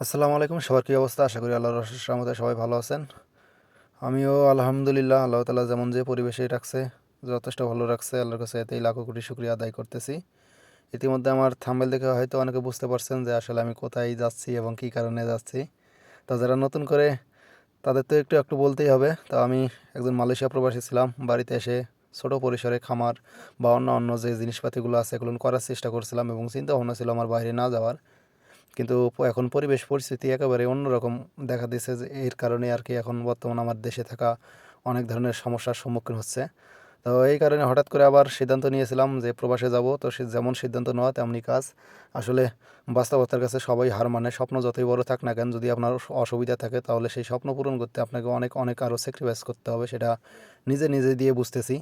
আসসালামু আলাইকুম। সবার কী অবস্থা? আশা করি আল্লাহর রহমতে সবাই ভালো আছেন। আমিও আলহামদুলিল্লাহ, আল্লাহ তালা যেমন যে পরিবেশে রাখছে, যথেষ্ট ভালো রাখছে, আল্লাহর কাছে এতেই লাখো কোটি শুক্রিয়া আদায় করতেছি। ইতিমধ্যে আমার থাম্বেল দেখে হয়তো অনেকে বুঝতে পারছেন যে আসলে আমি কোথায় যাচ্ছি এবং কী কারণে যাচ্ছি। তা যারা নতুন করে, তাদের তো একটু একটু বলতেই হবে। তো আমি একজন মালয়েশিয়া প্রবাসী ছিলাম। বাড়িতে এসে ছোট পরিসরে খামার বা অন্য অন্য যে জিনিসপাতিগুলো আছে এগুলো করার চেষ্টা করছিলাম এবং চিন্তা ভাবনা ছিল আমার বাইরে না যাওয়ার। কিন্তু এখন পরিবেশ পরিস্থিতি একেবারে অন্যরকম দেখা দিচ্ছে যে, এর কারণে আর কি এখন বর্তমান আমার দেশে থাকা অনেক ধরনের সমস্যার সম্মুখীন হচ্ছে। তো এই কারণে হঠাৎ করে আবার সিদ্ধান্ত নিয়েছিলাম যে, প্রবাসে যাব। তো সে যেমন সিদ্ধান্ত নেওয়া তেমনি কাজ। আসলে বাস্তবতার কাছে সবাই হার মানে স্বপ্ন যতই বড় থাক না কেন, যদি আপনার অসুবিধা থাকে, তাহলে সেই স্বপ্ন পূরণ করতে আপনাকে অনেক অনেক আরও স্যাক্রিফাইস করতে হবে, সেটা নিজে নিজে দিয়ে বুঝতেছি।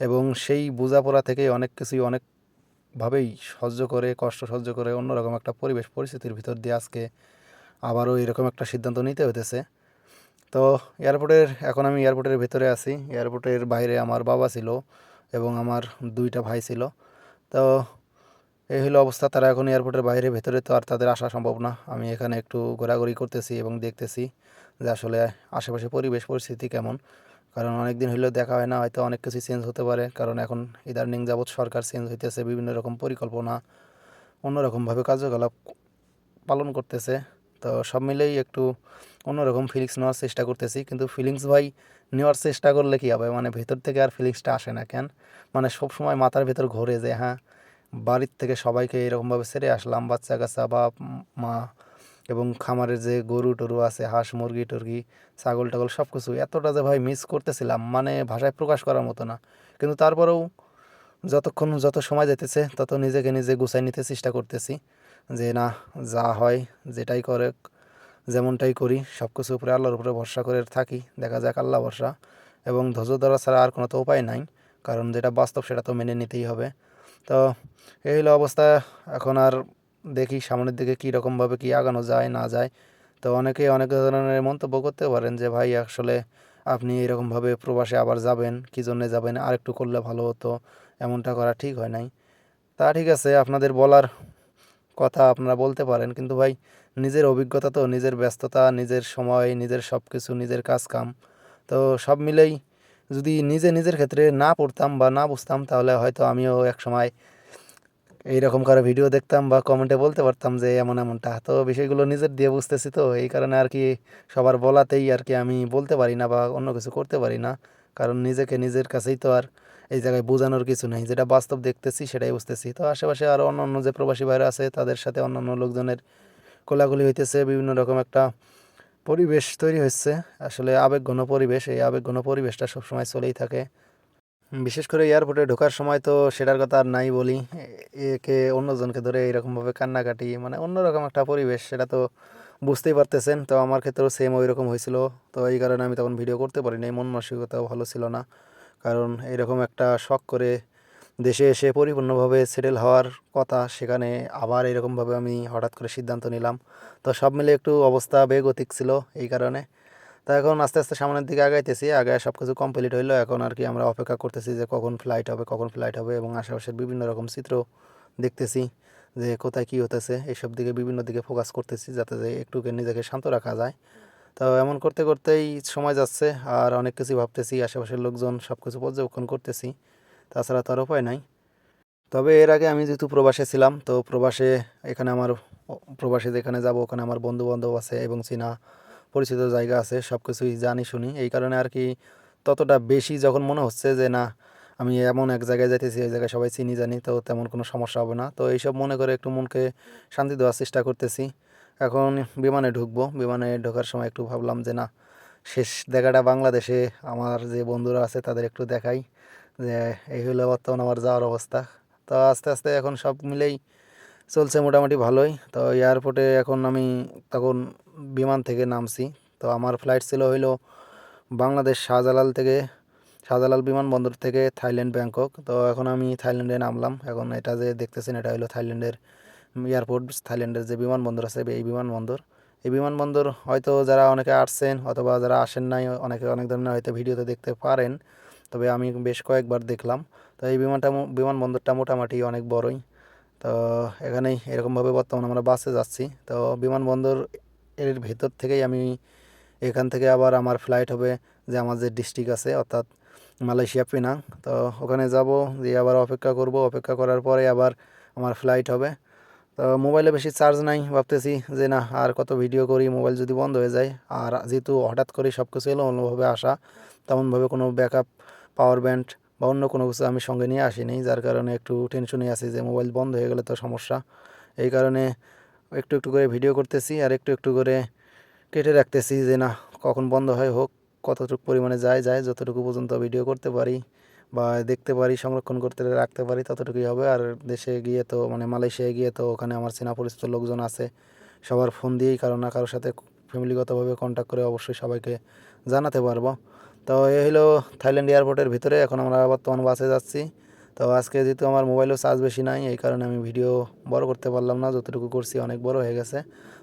এবং সেই বোঝাপড়া থেকেই অনেক কিছুই অনেক ভাবেই সহ্য করে, কষ্ট সহ্য করে অন্যরকম একটা পরিবেশ পরিস্থিতির ভিতর দিয়ে আজকে আবারও এরকম একটা সিদ্ধান্ত নিতে হতেছে তো এয়ারপোর্টের, এখন আমি এয়ারপোর্টের ভিতরে আছি। এয়ারপোর্টের বাইরে আমার বাবা ছিল এবং আমার দুইটা ভাই ছিল। তো এই হলো অবস্থা। তারা এখন এয়ারপোর্টের বাইরে, ভেতরে তো আর তাদের আসা সম্ভব না। আমি এখানে একটু ঘোরাঘুরি করতেছি এবং দেখতেছি যে আসলে আশেপাশে পরিবেশ, পরিস্থিতি কেমন। কারণ অনেক দিন হইলেও দেখা হয় না, হয়তো অনেক কিছু চেঞ্জ হতে পারে। কারণ এখন ইদানিং যাবৎ সরকার চেঞ্জ হইতেছে, বিভিন্ন রকম পরিকল্পনা, অন্যরকমভাবে কার্যকলাপ পালন করতেছে। তো সব মিলেই একটু অন্যরকম ফিলিংস নেওয়ার চেষ্টা করতেছি। কিন্তু ফিলিংস ভাই, নেওয়ার চেষ্টা করলে কী হবে? মানে ভেতর থেকে আর ফিলিংসটা আসে না কেন? মানে সব সময় মাথার ভেতর ঘোরে যে হ্যাঁ বাড়ির থেকে সবাইকে এরকমভাবে ছেড়ে আসলাম বাচ্চা কাচ্চা বা মা এবং খামারের যে গরু টরু আছে, হাঁস, মুরগি, টুরগি, ছাগল টাগল সব কিছু এতটা যে ভাই মিস করতেছিলাম মানে ভাষায় প্রকাশ করার মতো না। কিন্তু তারপরেও যতক্ষণ, যত সময় যেতেছে তত নিজেকে নিজে গুছাই নিতে চেষ্টা করতেছি যে না, যা হয়, যেটাই করে, যেমনটাই করি সব কিছুর উপরে আল্লাহর উপরে ভরসা করে থাকি, দেখা যাক আল্লাহ ভরসা। এবং ধৈর্য ধরা ছাড়া আর কোনো তো উপায় নাই, কারণ যেটা বাস্তব সেটা তো মেনে নিতেই হবে। তো এই হলো অবস্থা, এখন আর দেখি সামনের দিকে কী রকমভাবে কী আগানো যায়, না যায়। তো অনেকে, অনেক ধরনের মন্তব্য করতে পারেন যে, ভাই, আসলে আপনি এরকমভাবে প্রবাসে আবার যাবেন, কী জন্যে যাবেন? আর একটু করলে ভালো হতো। এমনটা করা ঠিক হয় নাই। তা ঠিক আছে, আপনাদের বলার কথা আপনারা বলতে পারেন। কিন্তু ভাই, নিজের অভিজ্ঞতা তো, নিজের ব্যস্ততা, নিজের সময়, নিজের সব কিছু নিজের কাজ কাম তো সব মিলেই যদি নিজে নিজের ক্ষেত্রে না পড়তাম বা না বুঝতাম, তাহলে হয়তো আমিও এক সময় এইরকম কারও ভিডিও দেখতাম বা কমেন্টে বলতে পারতাম যে এমন এমনটা। তো বিষয়গুলো নিজের দিয়ে বুঝতেছি তো, এই কারণে আর কি সবার বলাতেই আর কি আমি বলতে পারি না বা অন্য কিছু করতে পারি না। কারণ নিজেকে নিজের কাছেই তো আর এই জায়গায় বোঝানোর কিছু নেই, যেটা বাস্তব দেখতেছি সেটাই বুঝতেছি। তো আশেপাশে আরও অন্য অন্য যে প্রবাসী ভাইরা আছে, তাদের সাথে অন্যান্য লোকজনের কোলাকুলি হইতেছে, বিভিন্ন রকম একটা পরিবেশ তৈরি হচ্ছে আসলে আবেগঘন পরিবেশ, এই আবেগঘন পরিবেশটা সবসময় চলেই থাকে। বিশেষ করে এয়ারপোর্টে ঢোকার সময় তো সেটার কথা আর নাই বলি। একে অন্যজনকে ধরে এরকমভাবে কান্নাকাটি মানে অন্যরকম একটা পরিবেশ, সেটা তো বুঝতেই পারতেছেন। তো আমার ক্ষেত্রেও সেম ওই রকম হয়েছিল। তো এই কারণে আমি তখন ভিডিও করতে পারিনি, মন মানসিকতাও ভালো ছিল না। কারণ এরকম একটা শখ করে দেশে এসে পরিপূর্ণভাবে সেটেল হওয়ার কথা, সেখানে আবার এরকমভাবে আমি হঠাৎ করে সিদ্ধান্ত নিলাম। তো সব মিলে একটু অবস্থা বেগতিক ছিল এই কারণে। তো এখন আস্তে আস্তে সামনের দিকে আগাইতেছি আগে সব কিছু কমপ্লিট হইল। এখন আর কি আমরা অপেক্ষা করতেছি যে কখন ফ্লাইট হবে, কখন ফ্লাইট হবে এবং আশেপাশের বিভিন্ন রকম চিত্র দেখতেছি যে কোথায় কী হতেছে। এইসব দিকে বিভিন্ন দিকে ফোকাস করতেছি যাতে যে একটুকে নিজেকে শান্ত রাখা যায়। তো এমন করতে করতেই সময় যাচ্ছে আর অনেক কিছু ভাবতেছি, আশেপাশের লোকজন সব কিছু পর্যবেক্ষণ করতেছি। তাছাড়া তো আর উপায় নাই। তবে এর আগে আমি যেহেতু প্রবাসে ছিলাম, তো প্রবাসে এখানে আমার প্রবাসে যেখানে যাব ওখানে আমার বন্ধু বান্ধব আছে এবং চীনা পরিচিত জায়গা আছে সব কিছুই জানি, শুনি। এই কারণে আর কি ততটা বেশি যখন মনে হচ্ছে যে, না, আমি এমন এক জায়গায় যাইতেছি, এই জায়গায় সবাই চিনি, জানি, তো তেমন কোনো সমস্যা হবে না। তো এইসব মনে করে একটু মনকে শান্তি দেওয়ার চেষ্টা করতেছি। এখন বিমানে ঢুকবো। বিমানে ঢোকার সময় একটু ভাবলাম যে, না, শেষ দেখাটা বাংলাদেশে, আমার যে বন্ধুরা আছে তাদের একটু দেখাই। যে, এই হলো বর্তমান আমার যাওয়ার অবস্থা। তো আস্তে আস্তে এখন সব মিলেই চলছে মোটামুটি ভালোই। তো এয়ারপোর্টে এখন আমি তখন বিমান থেকে নামছি। তো আমার ফ্লাইট ছিল হইল বাংলাদেশ শাহজালাল থেকে, শাহজালাল বিমানবন্দর থেকে থাইল্যান্ড, ব্যাংকক। তো এখন আমি থাইল্যান্ডে নামলাম। এখন এটা যে দেখতেছেন, এটা হলো থাইল্যান্ডের এয়ারপোর্ট থাইল্যান্ডের যে বিমানবন্দর আছে, এই বিমানবন্দর এই বিমানবন্দর হয়তো যারা অনেকে আসছেন অথবা যারা আসেন নাই, অনেকে অনেক ধরনের হয়তো ভিডিওতে দেখতে পারেন। তবে আমি বেশ কয়েকবার দেখলাম। তো এই বিমানটা বিমানবন্দরটা মোটামুটি অনেক বড়ই। তো এখানেই এরকমভাবে বর্তমানে আমরা বাসে যাচ্ছি। তো বিমানবন্দর এর ভেতর থেকেই আমি এখান থেকে আবার আমার ফ্লাইট হবে যে আমার যে ডিস্ট্রিক্ট আছে, অর্থাৎ মালয়েশিয়া পেনাং। তো ওখানে যাব দিয়ে আবার অপেক্ষা করব। অপেক্ষা করার পরে আবার আমার ফ্লাইট হবে। তো মোবাইলে বেশি চার্জ নাই, ভাবতেছি যে না, আর কত ভিডিও করি মোবাইল যদি বন্ধ হয়ে যায়। আর যেহেতু হঠাৎ করে সব কিছু এলো অন্যভাবে আসা, তেমনভাবে কোনো ব্যাকআপ পাওয়ার ব্যান্ড বা অন্য কোনো কিছু আমি সঙ্গে নিয়ে আসিনি। যার কারণে একটু টেনশনে আছি যে মোবাইল বন্ধ হয়ে গেলে তো সমস্যা। এই কারণে একটু একটু করে ভিডিও করতেছি আর একটু একটু করে কেটে রাখতেছি যে না, কখন বন্ধ হয় হোক, কতটুকু পরিমাণে যায় যায়, যতটুকু পর্যন্ত ভিডিও করতে পারি বা দেখতে পারি, সংরক্ষণ করতে রাখতে পারি, ততটুকুই হবে। আর দেশে গিয়ে তো মানে মালয়েশিয়ায় গিয়ে তো ওখানে আমার চেনা পরিচিত লোকজন আছে, সবার ফোন দিয়েই কারও না কারোর সাথে ফ্যামিলিগতভাবে কন্ট্যাক্ট করে অবশ্যই সবাইকে জানাতে পারব। তো এই হলো থাইল্যান্ড এয়ারপোর্টের ভিতরে, এখন আমরা বর্তমান বাসে যাচ্ছি। তো আজকে যেহেতু আমার মোবাইলেও চার্জ বেশি নাই, এই কারণে আমি ভিডিও বড় করতে পারলাম না, যতটুকু করছি অনেক বড় হয়ে গেছে।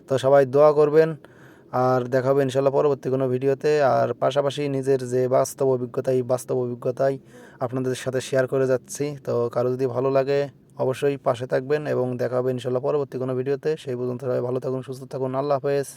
তো সবাই দোয়া করবেন, আর দেখাবে ইনশাল্লাহ পরবর্তী কোনো ভিডিওতে। আর পাশাপাশি নিজের যে বাস্তব অভিজ্ঞতা, এই বাস্তব অভিজ্ঞতাই আপনাদের সাথে শেয়ার করে যাচ্ছি। তো কারও যদি ভালো লাগে, অবশ্যই পাশে থাকবেন এবং দেখা হবে ইনশাল্লাহ পরবর্তী কোনো ভিডিওতে। সেই পর্যন্ত সবাই ভালো থাকুন, সুস্থ থাকুন। আল্লাহ হাফেজ।